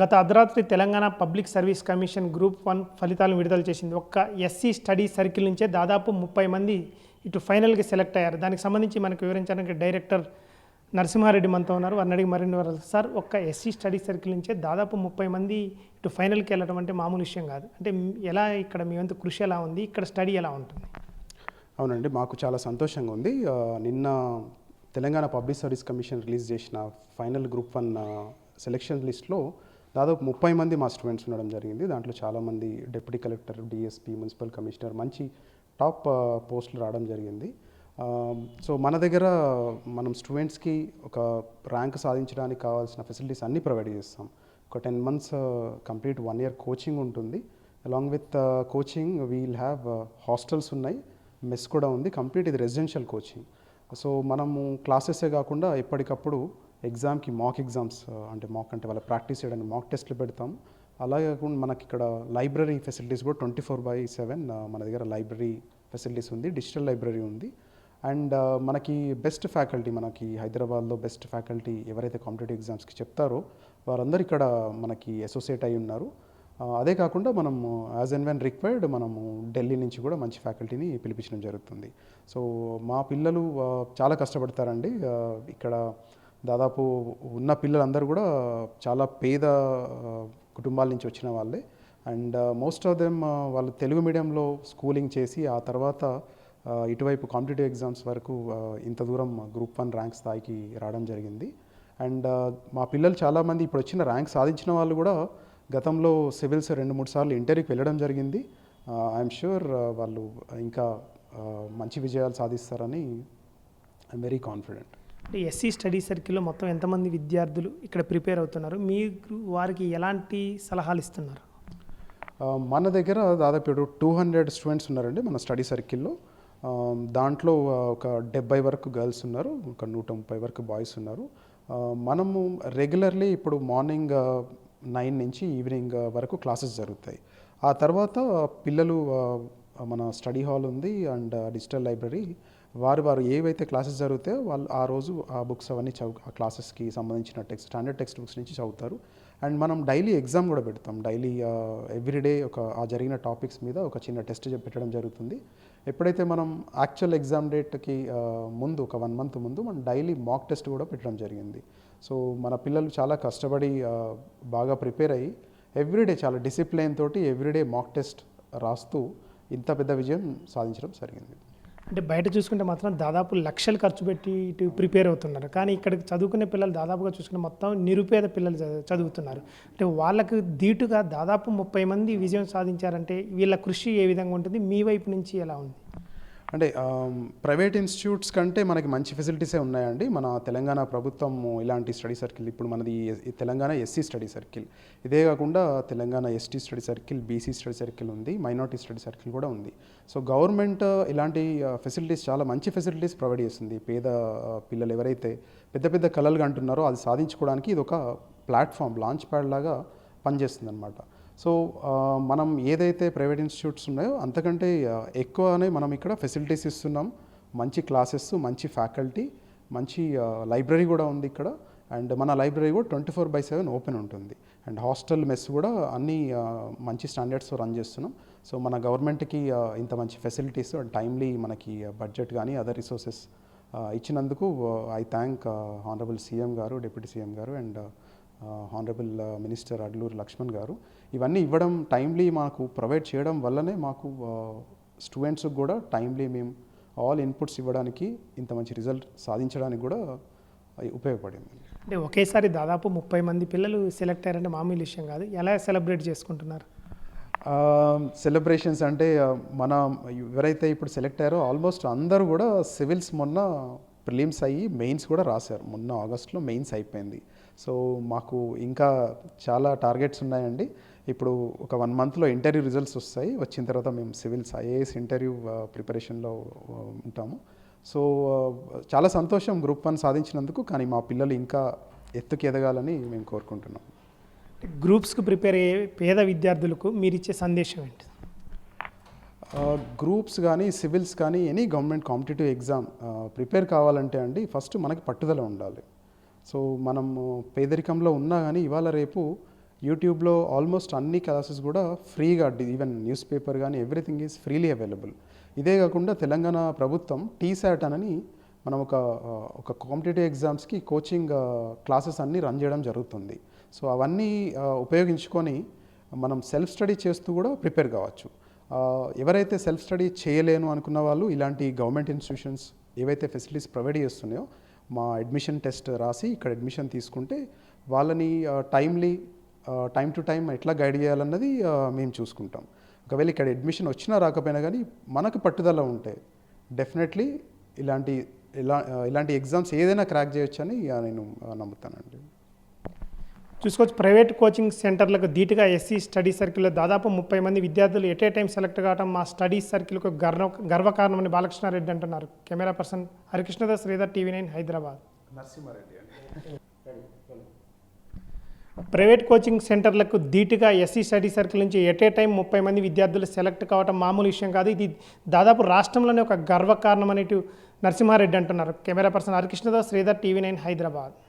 గత అర్ధరాత్రి Telangana public service commission group one ఫలితాలను విడుదల చేసింది. ఒక్క ఎస్సీ స్టడీ సర్కిల్ నుంచే దాదాపు ముప్పై మంది ఇటు ఫైనల్కి సెలెక్ట్ అయ్యారు. దానికి సంబంధించి మనకు వివరించడానికి డైరెక్టర్ నరసింహారెడ్డి మనతో ఉన్నారు. వారిని అడిగి మరిన్ని వారు సార్ ఒక్క ఎస్సీ స్టడీ సర్కిల్ నుంచే దాదాపు ముప్పై మంది ఇటు ఫైనల్కి వెళ్ళడం అంటే మామూలు విషయం కాదు. అంటే ఎలా ఇక్కడ మీ వంతు కృషి ఎలా ఉంది? ఇక్కడ స్టడీ ఎలా ఉంటుంది? అవునండి మాకు చాలా సంతోషంగా ఉంది. నిన్న Telangana public service commission release చేసిన ఫైనల్ గ్రూప్ వన్ సెలెక్షన్ లిస్ట్లో దాదాపు ముప్పై మంది మా స్టూడెంట్స్ ఉండడం జరిగింది. దాంట్లో చాలామంది deputy collector DSP municipal commissioner మంచి టాప్ పోస్టులు రావడం జరిగింది. సో మన దగ్గర మనం స్టూడెంట్స్కి ఒక ర్యాంక్ సాధించడానికి కావాల్సిన ఫెసిలిటీస్ అన్నీ ప్రొవైడ్ చేస్తాం. ఒక ten months complete one year coaching ఉంటుంది. Along with coaching we'll have hostels ఉన్నాయి. మెస్ కూడా ఉంది. కంప్లీట్ ఇది రెసిడెన్షియల్ కోచింగ్. సో మనము క్లాసెసే కాకుండా ఎప్పటికప్పుడు ఎగ్జామ్కి మాక్ ఎగ్జామ్స్ అంటే మాక్ అంటే వాళ్ళ ప్రాక్టీస్ చేయడానికి మాక్ టెస్ట్లు పెడతాం. అలాగే కాకుండా మనకి ఇక్కడ లైబ్రరీ ఫెసిలిటీస్ కూడా ట్వంటీ ఫోర్ బై సెవెన్ మన దగ్గర లైబ్రరీ ఫెసిలిటీస్ ఉంది డిజిటల్ లైబ్రరీ ఉంది. అండ్ మనకి బెస్ట్ ఫ్యాకల్టీ మనకి హైదరాబాద్లో బెస్ట్ ఫ్యాకల్టీ ఎవరైతే కాంపిటేటివ్ ఎగ్జామ్స్కి చెప్తారో వారందరూ ఇక్కడ మనకి అసోసియేట్ అయి ఉన్నారు. అదే కాకుండా మనము యాజ్ అండ్ వెన్ రిక్వైర్డ్ మనము ఢిల్లీ నుంచి కూడా మంచి ఫ్యాకల్టీని పిలిపించడం జరుగుతుంది. సో మా పిల్లలు చాలా కష్టపడతారండి. ఇక్కడ దాదాపు ఉన్న పిల్లలందరూ కూడా చాలా పేద కుటుంబాల నుంచి వచ్చిన వాళ్ళే. అండ్ మోస్ట్ ఆఫ్ దెమ్ వాళ్ళు తెలుగు మీడియంలో స్కూలింగ్ చేసి ఆ తర్వాత ఇటువైపు కాంపిటేటివ్ ఎగ్జామ్స్ వరకు ఇంత దూరం గ్రూప్ వన్ ర్యాంక్ స్థాయికి రావడం జరిగింది. అండ్ మా పిల్లలు చాలామంది ఇప్పుడు వచ్చిన ర్యాంక్ సాధించిన వాళ్ళు కూడా గతంలో సివిల్స్ రెండు మూడు సార్లు ఇంటర్వ్యూకి వెళ్ళడం జరిగింది. ఐఎమ్ షూర్ వాళ్ళు ఇంకా మంచి విజయాలు సాధిస్తారని ఐఎమ్ వెరీ కాన్ఫిడెంట్ అంటే ఎస్సీ స్టడీ సర్కిల్లో మొత్తం ఎంతమంది విద్యార్థులు ఇక్కడ ప్రిపేర్ అవుతున్నారు? మీరు వారికి ఎలాంటి సలహాలు ఇస్తున్నారు? మన దగ్గర దాదాపు ఇప్పుడు టూ హండ్రెడ్ స్టూడెంట్స్ ఉన్నారండి మన స్టడీ సర్కిల్లో దాంట్లో ఒక డెబ్బై వరకు గర్ల్స్ ఉన్నారు ఒక నూట ముప్పై వరకు బాయ్స్ ఉన్నారు. మనము రెగ్యులర్లీ ఇప్పుడు మార్నింగ్ నైన్ నుంచి ఈవినింగ్ వరకు క్లాసెస్ జరుగుతాయి. ఆ తర్వాత పిల్లలు మన స్టడీ హాల్ ఉంది అండ్ డిజిటల్ లైబ్రరీ వారు వారు ఏవైతే క్లాసెస్ జరిగితే వాళ్ళు ఆ రోజు ఆ బుక్స్ అవన్నీ చదువు ఆ క్లాసెస్కి సంబంధించిన టెక్స్ట్ స్టాండర్డ్ టెక్స్ట్ బుక్స్ నుంచి చదువుతారు. అండ్ మనం డైలీ ఎగ్జామ్ కూడా పెడతాం. డైలీ ఎవ్రీడే ఒక ఆ జరిగిన టాపిక్స్ మీద ఒక చిన్న టెస్ట్ పెట్టడం జరుగుతుంది. ఎప్పుడైతే మనం యాక్చువల్ ఎగ్జామ్ డేట్కి ముందు ఒక వన్ మంత్ ముందు మనం డైలీ మాక్ టెస్ట్ కూడా పెట్టడం జరిగింది. సో మన పిల్లలు చాలా కష్టపడి బాగా ప్రిపేర్ అయ్యి ఎవ్రీడే చాలా డిసిప్లైన్ తోటి ఎవ్రీడే మాక్ టెస్ట్ రాస్తూ ఇంత పెద్ద విజయం సాధించడం జరిగింది. అంటే బయట చూసుకుంటే మాత్రం దాదాపు లక్షలు ఖర్చు పెట్టి ఇటు ప్రిపేర్ అవుతున్నారు. కానీ ఇక్కడికి చదువుకునే పిల్లలు దాదాపుగా చూసుకుంటే మొత్తం నిరుపేద పిల్లలు చదువుతున్నారు. అంటే వాళ్ళకు ధీటుగా దాదాపు ముప్పై మంది విజయం సాధించారంటే వీళ్ళ కృషి ఏ విధంగా ఉంటుంది? మీ వైపు నుంచి ఎలా ఉంది? అంటే ప్రైవేట్ ఇన్స్టిట్యూట్స్ కంటే మనకి మంచి ఫెసిలిటీసే ఉన్నాయండి. మన తెలంగాణ ప్రభుత్వం ఇలాంటి స్టడీ సర్కిల్ ఇప్పుడు మనది తెలంగాణ ఎస్సీ స్టడీ సర్కిల్. ఇదే కాకుండా Telangana ST study circle BC study circle ఉంది మైనార్టీ స్టడీ సర్కిల్ కూడా ఉంది. సో గవర్నమెంట్ ఇలాంటి ఫెసిలిటీస్ చాలా మంచి ఫెసిలిటీస్ ప్రొవైడ్ చేస్తుంది. పేద పిల్లలు ఎవరైతే పెద్ద పెద్ద కళలుగా అంటున్నారో అది సాధించుకోవడానికి ఇది ఒక ప్లాట్ఫామ్ లాంచ్ ప్యాడ్ లాగా పనిచేస్తుంది అనమాట సో మనం ఏదైతే ప్రైవేట్ ఇన్స్టిట్యూట్స్ ఉన్నాయో అంతకంటే ఎక్కువనే మనం ఇక్కడ ఫెసిలిటీస్ ఇస్తున్నాం. మంచి క్లాసెస్ మంచి ఫ్యాకల్టీ మంచి లైబ్రరీ కూడా ఉంది ఇక్కడ. అండ్ మన లైబ్రరీ కూడా twenty four by seven open ఉంటుంది. అండ్ హాస్టల్ మెస్ కూడా అన్ని మంచి స్టాండర్డ్స్ రన్ చేస్తున్నాం. సో మన గవర్నమెంట్కి ఇంత మంచి ఫెసిలిటీస్ టైమ్లీ మనకి బడ్జెట్ కానీ అదర్ రిసోర్సెస్ ఇచ్చినందుకు ఐ థ్యాంక్ హానరబుల్ సీఎం గారు డిప్యూటీ సీఎం గారు and honourable minister Adluri Laxman గారు ఇవన్నీ ఇవ్వడం టైమ్లీ మాకు ప్రొవైడ్ చేయడం వల్లనే మాకు స్టూడెంట్స్కి కూడా టైమ్లీ మేము ఆల్ ఇన్పుట్స్ ఇవ్వడానికి ఇంత మంచి రిజల్ట్ సాధించడానికి కూడా ఉపయోగపడింది. అంటే ఒకేసారి దాదాపు ముప్పై మంది పిల్లలు సెలెక్ట్ అయ్యారంటే మామూలు విషయం కాదు. ఎలా సెలబ్రేట్ చేసుకుంటున్నారు? సెలబ్రేషన్స్ అంటే మన ఎవరైతే ఇప్పుడు సెలెక్ట్ అయ్యారో ఆల్మోస్ట్ అందరూ కూడా సివిల్స్ మొన్న ప్రిలిమ్స్ అయ్యి మెయిన్స్ కూడా రాశారు. మొన్న ఆగస్ట్లో మెయిన్స్ అయిపోయింది. సో మాకు ఇంకా చాలా టార్గెట్స్ ఉన్నాయండి. ఇప్పుడు ఒక వన్ మంత్లో ఇంటర్వ్యూ రిజల్ట్స్ వస్తాయి. వచ్చిన తర్వాత మేము సివిల్స్ ఐఏఎస్ ఇంటర్వ్యూ ప్రిపరేషన్లో ఉంటాము. సో చాలా సంతోషం గ్రూప్ వన్ సాధించినందుకు. కానీ మా పిల్లలు ఇంకా ఎత్తుకు ఎదగాలని మేము కోరుకుంటున్నాం. గ్రూప్స్కు ప్రిపేర్ అయ్యే పేద విద్యార్థులకు మీరు ఇచ్చే సందేశం ఏంటి? గ్రూప్స్ కానీ సివిల్స్ కానీ any government competitive exam prepare కావాలంటే అండి ఫస్ట్ మనకి పట్టుదల ఉండాలి. సో మనము పేదరికంలో ఉన్నా కానీ ఇవాళ రేపు యూట్యూబ్లో ఆల్మోస్ట్ అన్ని క్లాసెస్ కూడా ఫ్రీగా ఈవెన్ న్యూస్ పేపర్ కానీ ఎవ్రీథింగ్ ఈజ్ ఫ్రీలీ అవైలబుల్ ఇదే కాకుండా తెలంగాణ ప్రభుత్వం టీశాట్ అని మనం ఒక ఒక కాంపిటేటివ్ ఎగ్జామ్స్కి కోచింగ్ క్లాసెస్ అన్నీ రన్ చేయడం జరుగుతుంది. సో అవన్నీ ఉపయోగించుకొని మనం సెల్ఫ్ స్టడీ చేస్తూ కూడా ప్రిపేర్ కావచ్చు. ఎవరైతే సెల్ఫ్ స్టడీ చేయలేను అనుకున్న వాళ్ళు ఇలాంటి గవర్నమెంట్ ఇన్స్టిట్యూషన్స్ ఏవైతే ఫెసిలిటీస్ ప్రొవైడ్ చేస్తున్నాయో మా అడ్మిషన్ టెస్ట్ రాసి ఇక్కడ అడ్మిషన్ తీసుకుంటే వాళ్ళని టైమ్లీ టైం టు టైం ఎట్లా గైడ్ చేయాలన్నది మేము చూసుకుంటాం. ఒకవేళ ఇక్కడ అడ్మిషన్ వచ్చినా రాకపోయినా కానీ మనకు పట్టుదల ఉంటే డెఫినెట్లీ ఇలాంటి ఇలా ఇలాంటి ఎగ్జామ్స్ ఏదైనా క్రాక్ చేయొచ్చని నేను నమ్ముతానండి. చూసుకోవచ్చు. ప్రైవేట్ కోచింగ్ సెంటర్లకు ధీటుగా ఎస్సీ స్టడీ సర్కిల్లో దాదాపు ముప్పై మంది విద్యార్థులు ఎట్ ఏ టైం సెలెక్ట్ కావడం మా స్టడీ సర్కిల్కు గర్వ గర్వకారణమని బాలకృష్ణారెడ్డి అంటున్నారు. Camera person Harikrishna Das Sridhar TV nine Hyderabad. Private coaching సెంటర్లకు ధీటుగా ఎస్సీ స్టడీ సర్కిల్ నుంచి ఎట్ ఏ టైం ముప్పై మంది విద్యార్థులు సెలెక్ట్ కావడం మామూలు విషయం కాదు. ఇది దాదాపు రాష్ట్రంలోనే ఒక గర్వకారణం అనేటు నరసింహారెడ్డి అంటున్నారు. Camera person Harikrishna Das Sridhar TV nine Hyderabad.